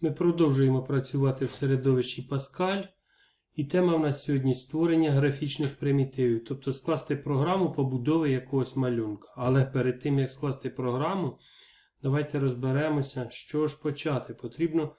Ми продовжуємо працювати в середовищі Pascal. І тема в нас сьогодні створення графічних примітивів, тобто скласти програму побудови якогось малюнка. Але перед тим, як скласти програму, давайте розберемося, чого ж почати. Потрібно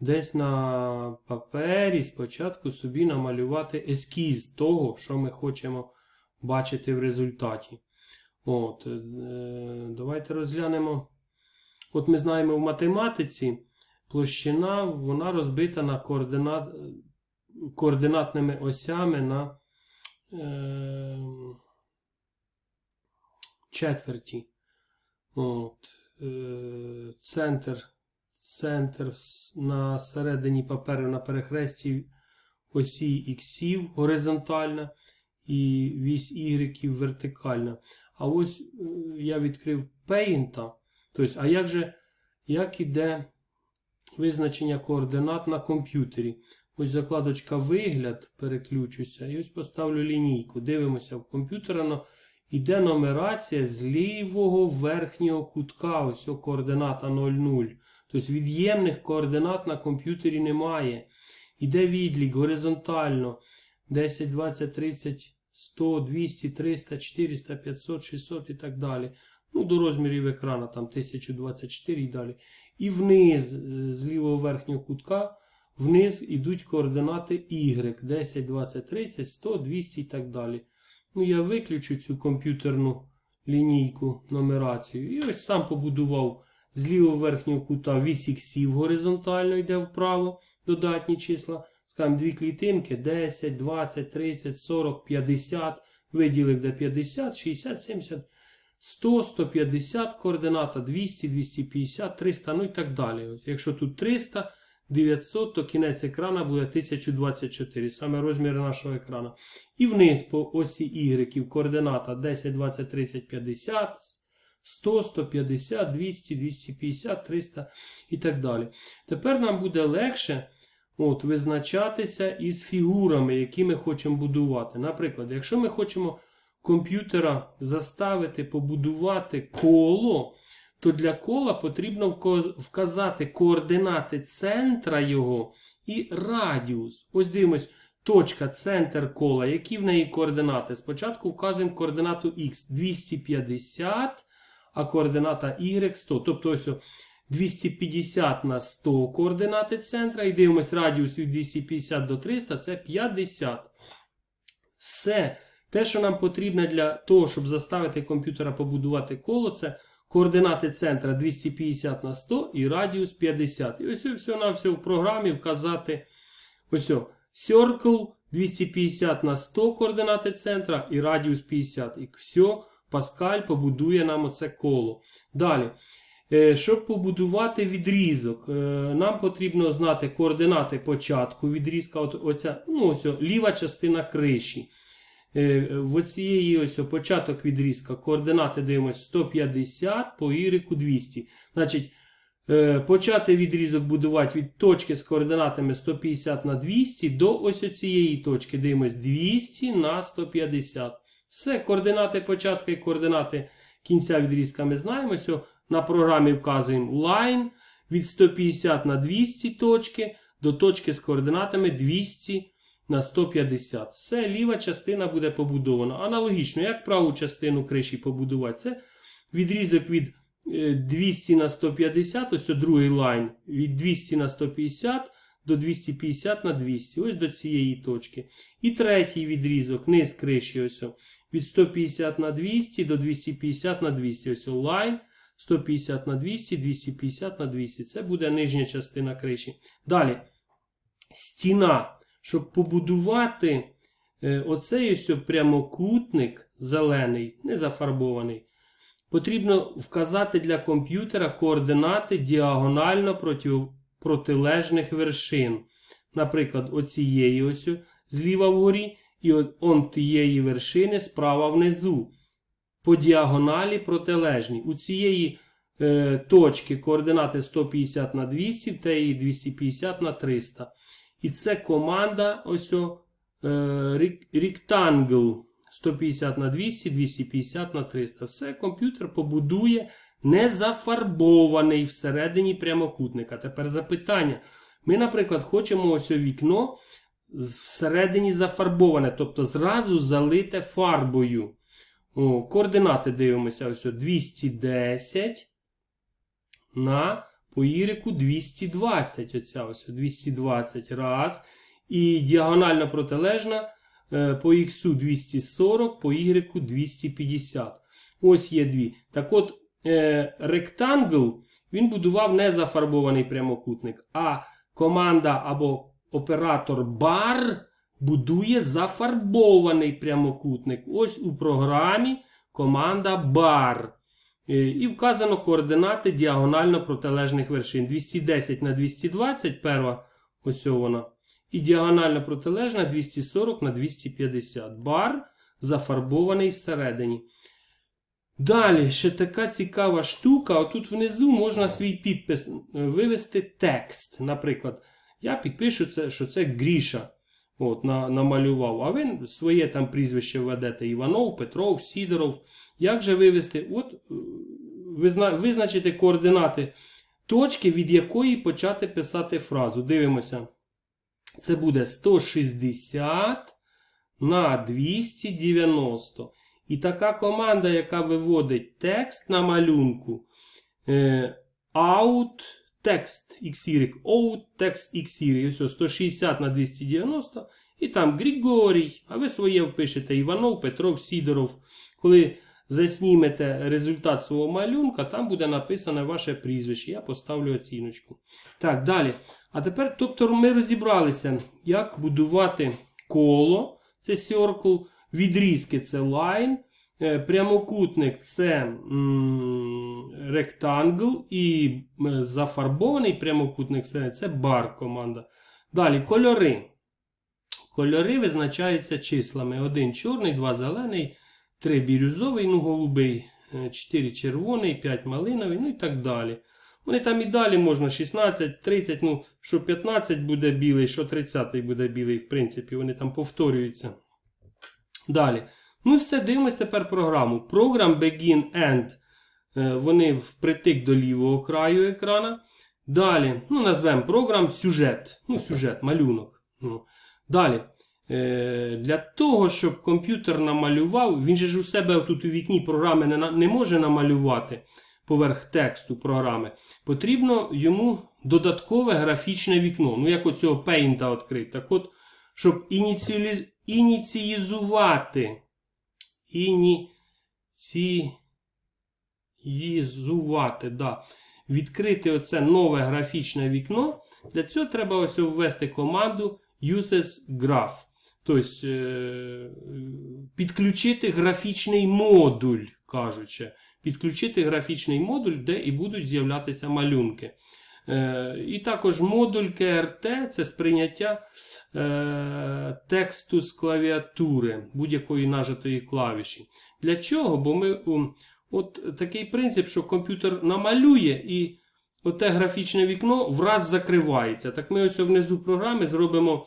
десь на папері спочатку собі намалювати ескіз того, що ми хочемо бачити в результаті. От, е, давайте розглянемо. От ми знаємо в математиці площина вона розбита на координат, координатними осями на е, четверті. От, е, центр, центр на середині паперу на перехресті осі іксів горизонтальна і вісь Y вертикальна. А ось е, я відкрив Paint. Тобто, а як же як іде визначення координат на комп'ютері? Ось закладочка вигляд, переключуся, і ось поставлю лінійку. Дивимося в комп'ютера. Іде нумерація з лівого верхнього кутка, ось о, координата 00. Тобто від'ємних координат на комп'ютері немає. Іде відлік горизонтально 10, 20, 30, 100, 200, 300, 400, 500, 600 і так далі. Ну, до розмірів екрана там 1024 і далі. І вниз, е, з лівого верхнього кутка, вниз ідуть координати Y 10, 20, 30, 100, 200 і так далі. Ну, я виключу цю комп'ютерну лінійку нумерацію. І ось сам побудував з лівого верхнього кута вісь іксів горизонтально йде вправо, додатні числа. Скажімо, дві клітинки 10, 20, 30, 40, 50. Виділив де 50, 60, 70, 100, 150 координата, 200, 250, 300, ну і так далі. От Якщо тут 300, 900, то кінець екрана буде 1024, саме розмір нашого екрана. І вниз по осі Y координата 10, 20, 30, 50, 100, 150, 200, 250, 300 і так далі. Тепер нам буде легше от, визначатися із фігурами, які ми хочемо будувати. Наприклад, якщо ми хочемо комп'ютера заставити побудувати коло, то для кола потрібно вказати координати центра його і радіус. Ось дивимось, точка, центр кола. Які в неї координати? Спочатку вказуємо координату x 250, а координата y 100. Тобто ось 250 на 100 координати центра. І дивимось радіус від 250 до 300 це 50. Все. Те, що нам потрібно для того, щоб заставити комп'ютера побудувати коло, це координати центра 250 на 100 і радіус 50. І ось все на все в програмі вказати ось circle 250 на 100 координати центра і радіус 50. І все, Паскаль побудує нам оце коло. Далі. Е, Щоб побудувати відрізок, е, нам потрібно знати координати початку відрізка. Оця, ну, ось, ліва частина криші. Е, В оцієї ось початок відрізка координати дивимося 150 по Y 200. Значить, е, почати відрізок будувати від точки з координатами 150 на 200 до ось цієї точки. Дивимось 200 на 150. Все, координати початку і координати кінця відрізка ми знаємо. Ось на програмі вказуємо line від 150 на 200 точки до точки з координатами 200 на 150. Все, ліва частина буде побудована. Аналогічно, як праву частину криші побудувати? Це відрізок від е, 200 на 150, ось другий лайн, від 200 на 150 до 250 на 200, ось до цієї точки. І третій відрізок, низ криші, ось від 150 на 200 до 250 на 200. Ось лайн, 150 на 200, 250 на 200. Це буде нижня частина криші. Далі, стіна. Щоб побудувати е, оцей ось прямокутник зелений, не зафарбований, потрібно вказати для комп'ютера координати діагонально проти, протилежних вершин. Наприклад, оцієї ось зліва вгорі, і он тієї вершини справа внизу. По діагоналі протилежні. У цієї е, точки координати 150 на 200, та її 250 на 300. І це команда ось о, е, Rectangle 150 на 200, 250 на 300. Все комп'ютер побудує не зафарбований всередині прямокутника. Тепер запитання. Ми, наприклад, хочемо ось у вікно всередині зафарбоване, тобто зразу залите фарбою. О, координати дивимося ось о, 210 на по єрику 220. Оця ось 220 раз. І діагонально протилежна е, по х 240, по y 250. Ось є дві. Так от, е, Rectangle він будував не зафарбований прямокутник, а команда або оператор bar будує зафарбований прямокутник. Ось у програмі команда bar. Е, І вказано координати діагонально протилежних вершин. 210 на 220, перша ось вона. І діагонально протилежна 240 на 250. Бар зафарбований всередині. Далі, ще така цікава штука. Отут внизу можна свій підпис е, вивести текст. Наприклад, я підпишу, це, що це Гріша. От, на, намалював. А ви своє там прізвище введете Іванов, Петров, Сідоров. Як же вивести? От, е, визна, визначити координати точки, від якої почати писати фразу. Дивимося. Це буде 160 на 290. І така команда, яка виводить текст на малюнку, е, out text XY, out text XY, ось 160 на 290, і там Григорій, а ви своє впишете Іванов, Петров, Сідоров. Коли заснімете результат свого малюнка, там буде написане ваше прізвище. Я поставлю оціночку. Так, далі. А тепер, тобто, ми розібралися, як будувати коло, це circle, відрізки це line, е, прямокутник це rectangle і зафарбований прямокутник це, bar команда. Далі кольори. Кольори визначаються числами. Один чорний, два зелений, три бірюзовий, ну голубий, е, 4 червоний, 5 малиновий, ну і так далі. Вони там і далі можна 16, 30, ну, що 15 буде білий, що 30 буде білий, в принципі, вони там повторюються. Далі. Ну, все, дивимось тепер програму. Програм Begin End. е, Вони впритик до лівого краю екрана. Далі, ну, назвемо програм сюжет. Ну, сюжет, малюнок. Ну. Далі. Е, Для того, щоб комп'ютер намалював, він же ж у себе тут у вікні програми не, не може намалювати поверх тексту програми. Потрібно йому додаткове графічне вікно. Ну, як оцього Paint відкрити. Так от, щоб ініціїзувати. Ініціїзувати, да. Відкрити оце нове графічне вікно. Для цього треба ось ввести команду uses graph. Тобто е, підключити графічний модуль, кажучи. Підключити графічний модуль, де і будуть з'являтися малюнки. Е, І також модуль KRT це сприйняття е, тексту з клавіатури будь-якої нажатої клавіші. Для чого? Бо ми от такий принцип, що комп'ютер намалює і оте графічне вікно враз закривається. Так ми ось внизу програми зробимо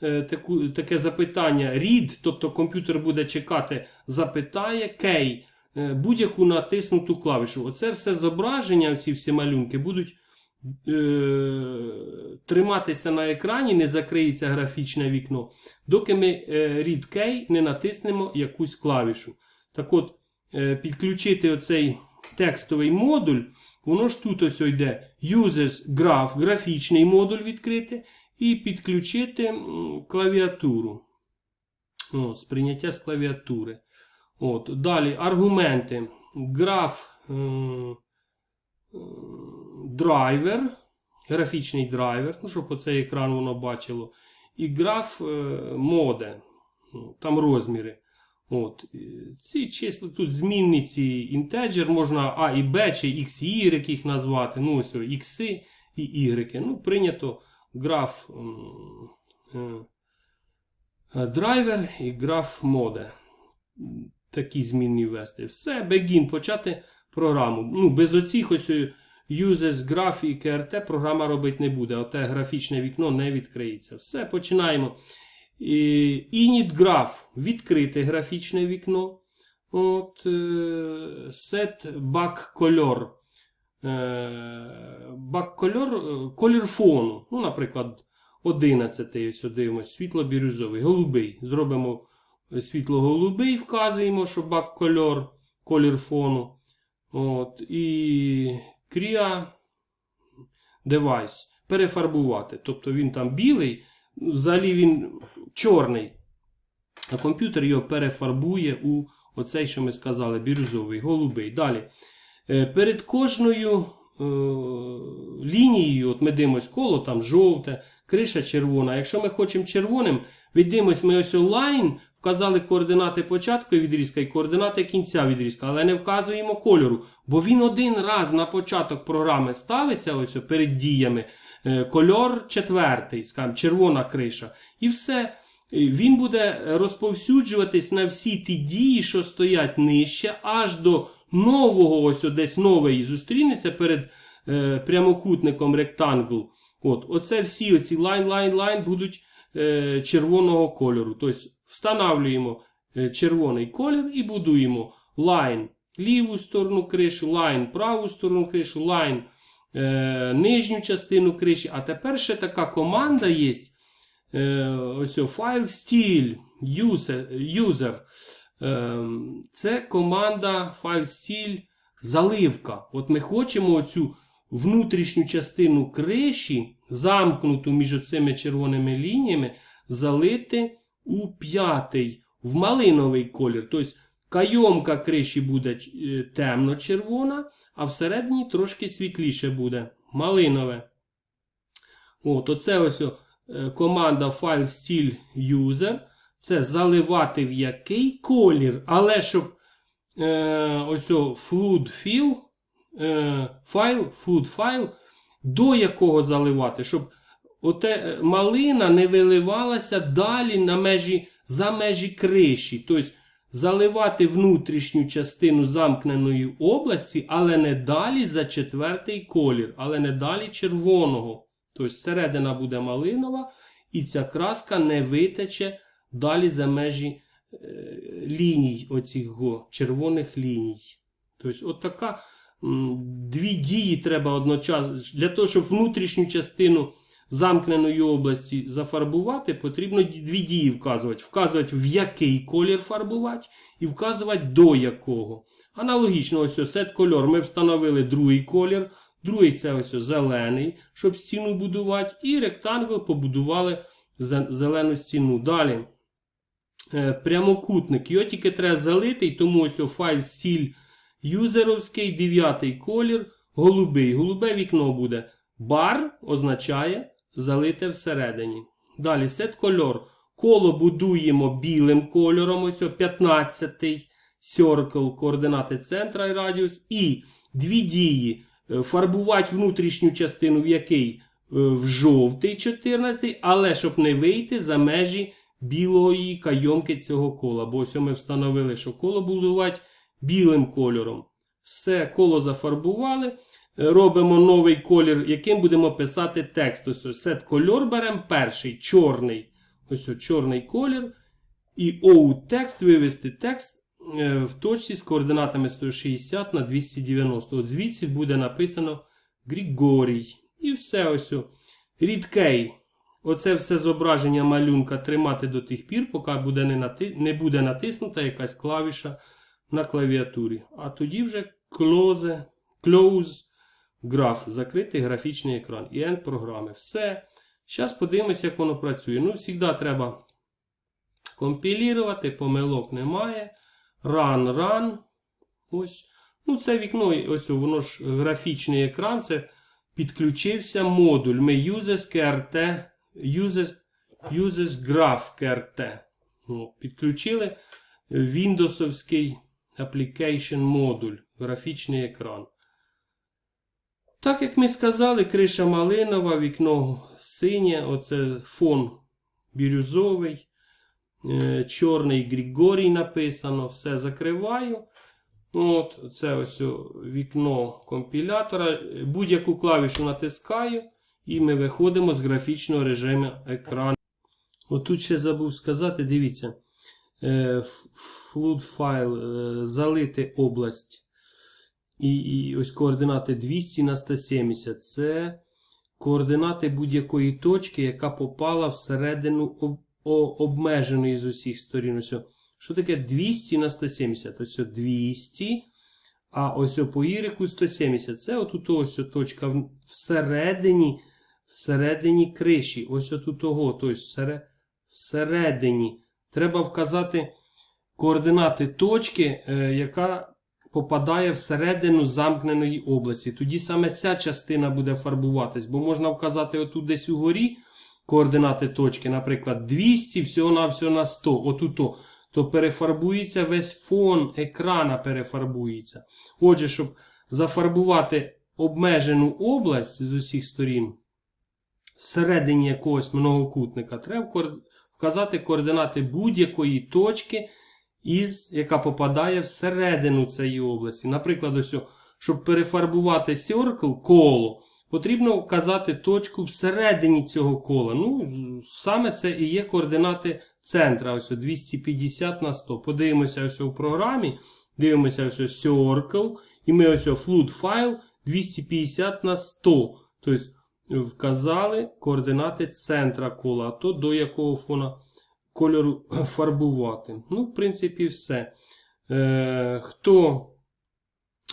таку, таке запитання read, тобто комп'ютер буде чекати, запитає кей е, будь-яку натиснуту клавішу. Оце все зображення, ці всі малюнки будуть е, триматися на екрані, не закриється графічне вікно, доки ми е, read key не натиснемо якусь клавішу. Так от, е, підключити оцей текстовий модуль, воно ж тут ось йде uses graph, графічний модуль відкрити, і підключити клавіатуру. О, сприйняття з клавіатури. От, далі аргументи. Граф е, е, драйвер, графічний драйвер, ну, щоб оцей екран воно бачило. І граф е, моде, ну, там розміри. От. Ці числа тут змінні ці інтеджер, можна А і Б чи X і Y їх назвати. Ну, ось X і Y. Ну, прийнято граф е, драйвер і граф моде. Такі змінні ввести. Все, begin, почати програму. Ну, без оцих ось е, uses, graph і KRT програма робити не буде. Оте графічне вікно не відкриється. Все, починаємо. Init graph відкрите графічне вікно. От, е, set back color. Е, color, е, колір фону. Ну, наприклад, 11 ось дивимось, світло-бірюзовий, голубий. Зробимо світло-голубий, вказуємо, що color, колір фону. От, і Crea Device. Перефарбувати. Тобто він там білий, взагалі він чорний. А комп'ютер його перефарбує у оцей, що ми сказали, бірюзовий, голубий. Далі. Е, Перед кожною е, лінією, от ми дивимось коло, там жовте, криша червона. Якщо ми хочемо червоним, віддимось ми ось онлайн, вказали координати початку відрізка і координати кінця відрізка, але не вказуємо кольору, бо він один раз на початок програми ставиться ось перед діями. Е, Кольор четвертий, скажімо, червона криша. І все. Він буде розповсюджуватись на всі ті дії, що стоять нижче, аж до нового, ось десь новий зустрінеться перед е, прямокутником ректангл. От, оце всі оці лайн, лайн, лайн будуть е, червоного кольору. Тобто встановлюємо е, червоний колір і будуємо лайн ліву сторону криші, лайн праву сторону криші, лайн е, нижню частину криші. А тепер ще така команда є. Е, ось файл стіль user. Е, це команда файл стіль заливка. От ми хочемо оцю внутрішню частину криші, замкнуту між цими червоними лініями, залити у п'ятий, в малиновий колір. Тобто кайомка криші буде е, темно-червона, а всередині трошки світліше буде малинове. От, оце ось команда file style user. Це заливати в який колір, але щоб е, ось flood fill, е, файл, flood файл, до якого заливати, щоб оте е, малина не виливалася далі на межі, за межі криші. Тобто заливати внутрішню частину замкненої області, але не далі за четвертий колір, але не далі червоного. Тобто середина буде малинова, і ця краска не витече далі за межі е, ліній, оцих червоних ліній. Тобто, от така дві дії треба одночасно. Для того, щоб внутрішню частину замкненої області зафарбувати, потрібно дві дії вказувати. Вказувати, в який колір фарбувати, і вказувати до якого. Аналогічно, ось ось сет кольор. Ми встановили другий колір. Другий це ось зелений, щоб стіну будувати. І ректангл побудували зелену стіну. Далі е, прямокутник. Його тільки треба залити, тому ось файл стіль юзеровський, дев'ятий колір, голубий. Голубе вікно буде. Бар означає залите всередині. Далі set кольор. Коло будуємо білим кольором, ось о 15-й circle, координати центра і радіус. І дві дії. Е, Фарбувати внутрішню частину, в який е, в жовтий 14, але щоб не вийти за межі білої кайомки цього кола. Бо ось ми встановили, що коло будувати білим кольором. Все, коло зафарбували. Е, Робимо новий колір, яким будемо писати текст. Ось сет кольор беремо перший, чорний. Ось ось чорний колір. І OU текст вивести текст в точці з координатами 160 на 290. От звідси буде написано Григорій. І все ось. K. Оце все зображення малюнка тримати до тих пір, поки буде не, нати... не буде натиснута якась клавіша на клавіатурі. А тоді вже close, close Graph, закритий графічний екран і End програми. Все. Зараз подивимося, як воно працює. Ну, завжди треба компілірувати, помилок немає. Run, run. Ось. Ну, це вікно, ось воно ж графічний екран. Це підключився модуль. Ми uses KRT, uses, uses graph KRT. Ну, підключили Windowsовський application модуль, графічний екран. Так як ми сказали, криша малинова, вікно синє, оце фон бірюзовий, чорний Григорій написано, все закриваю. От, це ось вікно компілятора. Будь-яку клавішу натискаю, і ми виходимо з графічного режиму екрану. Отут ще забув сказати, дивіться. е, flood файл е, залити область. І, і ось координати 200 на 170. Це координати будь-якої точки, яка попала всередину об, о, обмеженої з усіх сторін. Ось, що таке 200 на 170? Ось о 200. А ось по ігреку 170. Це отут ось точка всередині, всередині криші. Ось отут того. Тобто всере- всередині. Треба вказати координати точки, е, яка попадає всередину замкненої області. Тоді саме ця частина буде фарбуватись, бо можна вказати отут десь угорі координати точки, наприклад, 200, всього-навсього на 100, отуто, то перефарбується весь фон екрана перефарбується. Отже, щоб зафарбувати обмежену область з усіх сторін, всередині якогось многокутника, треба вказати координати будь-якої точки, із, яка попадає всередину цієї області. Наприклад, ось, щоб перефарбувати circle, коло, потрібно вказати точку всередині цього кола. Ну, саме це і є координати центра. Ось 250 на 100. Подивимося ось у програмі. Дивимося ось circle. І ми ось flood файл 250 на 100. Тобто вказали координати центра кола, а то до якого фона кольору фарбувати. Ну, в принципі, все. Е, хто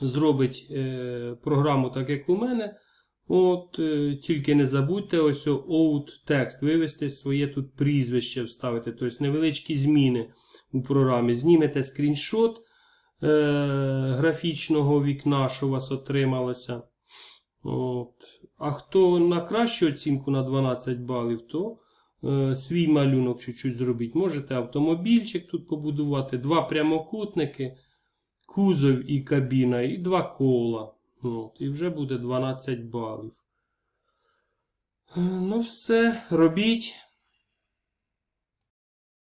зробить е, програму так, як у мене, от, е, тільки не забудьте ось out текст, вивести своє тут прізвище, вставити, тобто невеличкі зміни у програмі. Знімете скріншот е, графічного вікна, що у вас отрималося. От. А хто на кращу оцінку на 12 балів, то е, свій малюнок чуть-чуть зробіть. Можете автомобільчик тут побудувати, два прямокутники, кузов і кабіна, і два кола. От. І вже буде 12 балів. Ну, все, робіть.